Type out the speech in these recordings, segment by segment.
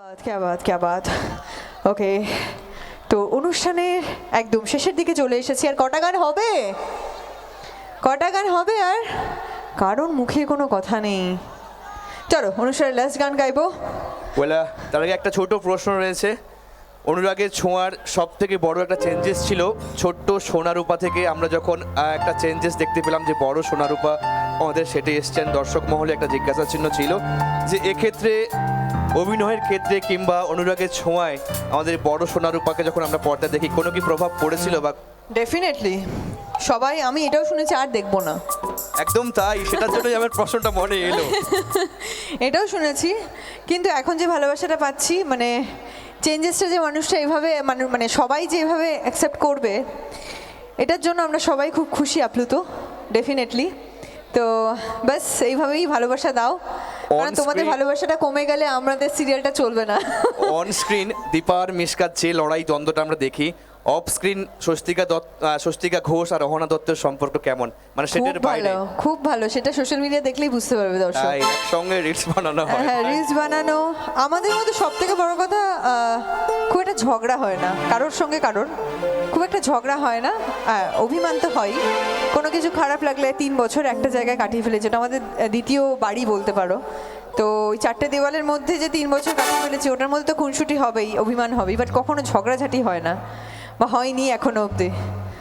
বাত ক্যা বাত ক্যা বাত ওকে, তো অনুষ্ঠানের একদম শেষের দিকে চলে এসেছি, আর কটা গান হবে? কটা গান হবে আর কারণ মুখে কোনো কথা নেই। চলো, অনুষ্ঠানের লাস্ট গান গাইবো। বলা তার আগে একটা ছোট প্রশ্ন রয়েছে। অনুরাগের ছোঁয়ার সব থেকে বড় একটা চেঞ্জেস ছিল ছোট্ট সোনারূপা থেকে। আমরা যখন একটা চেঞ্জেস দেখতে পেলাম যে বড় সোনারূপা আমাদের সেটে এসছেন, দর্শক মহলে একটা জিজ্ঞাসা চিহ্ন ছিল যে এক্ষেত্রে অভিনয়ের ক্ষেত্রে কিংবা অনুরাগের ছোঁয়ায় আমাদের বড় সোনারূপাকে যখন আমরা পর্দা দেখি কোনো কি প্রভাব পড়েছিল বা ডেফিনেটলি সবাই আমি এটাও শুনেছি আর দেখব না। একদম তাই সেটার জন্যই আমার প্রশ্নটা মনে এলো। এটাও শুনেছি কিন্তু এখন যে ভালোবাসাটা পাচ্ছি মানে চেঞ্জেসটা যে মানুষটা এভাবে মানে মানে সবাই যে এভাবে অ্যাকসেপ্ট করবে এটার জন্য আমরা সবাই খুব খুশি আপ্লুত ডেফিনেটলি তো বাস এইভাবেই ভালোবাসা দাও। কারণ তোমাদের ভালোবাসাটা কমে গেলে আমাদের সিরিয়ালটা চলবে না। অন স্ক্রিন দীপার মিশকার যে লড়াই দ্বন্দ্বটা আমরা দেখি অফ স্ক্রিন স্বস্তিকা দত্ত স্বস্তিকা ঘোষ আর রহনা দত্তের সম্পর্ক কেমন? মানে খুব সেটার বাইরে। ভালো খুব ভালো। সেটা সোশ্যাল মিডিয়া দেখলেই বুঝতে পারবে দর্শক। তাই একসঙ্গে রিলস বানানো হয়। হ্যাঁ রিলস বানানো। আমাদের মধ্যে সব থেকে বড় কথা আহ, খুব একটা ঝগড়া হয় না। কারোর সঙ্গে কারোর। খুব একটা ঝগড়া হয় না। আহ, অভিমান তো হয়। কোনো কিছু খারাপ লাগলে তিন বছর একটা জায়গায় কাটিয়ে ফেলেছে। এটা আমাদের আহ, দ্বিতীয় বাড়ি বলতে পারো। তো ওই চারটে দেওয়ালের মধ্যে যে তিন বছর কাটিয়ে ফেলেছে ওটার মধ্যে তো খুনসুটি হবেই অভিমান হবেই। বাট কখনো ঝগড়াঝাটি হয় না। বা হয়নি এখনও অবধি।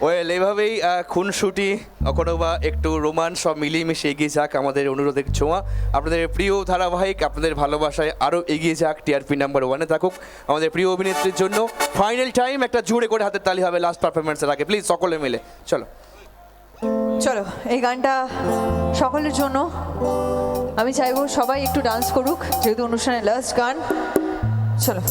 ওয়েল এইভাবেই আহ, খুনসুটি কখনো বা একটু রোমান সব মিলিয়ে মিশে এগিয়ে যাক আমাদের অনুরোধের ছোঁয়া। আপনাদের প্রিয় ধারাবাহিক আপনাদের ভালোবাসায় আরও এগিয়ে যাক টিআরপি নাম্বার ওয়ানে থাকুক। আমাদের প্রিয় অভিনেত্রীর জন্য ফাইনাল টাইম একটা জুড়ে করে হাতের তালি হবে লাস্ট পারফরমেন্সের আগে। প্লিজ সকলে মিলে চলো। চলো এই গানটা সকলের জন্য। আমি চাইব সবাই একটু ডান্স করুক যেহেতু অনুষ্ঠানের লাস্ট গান। চলো।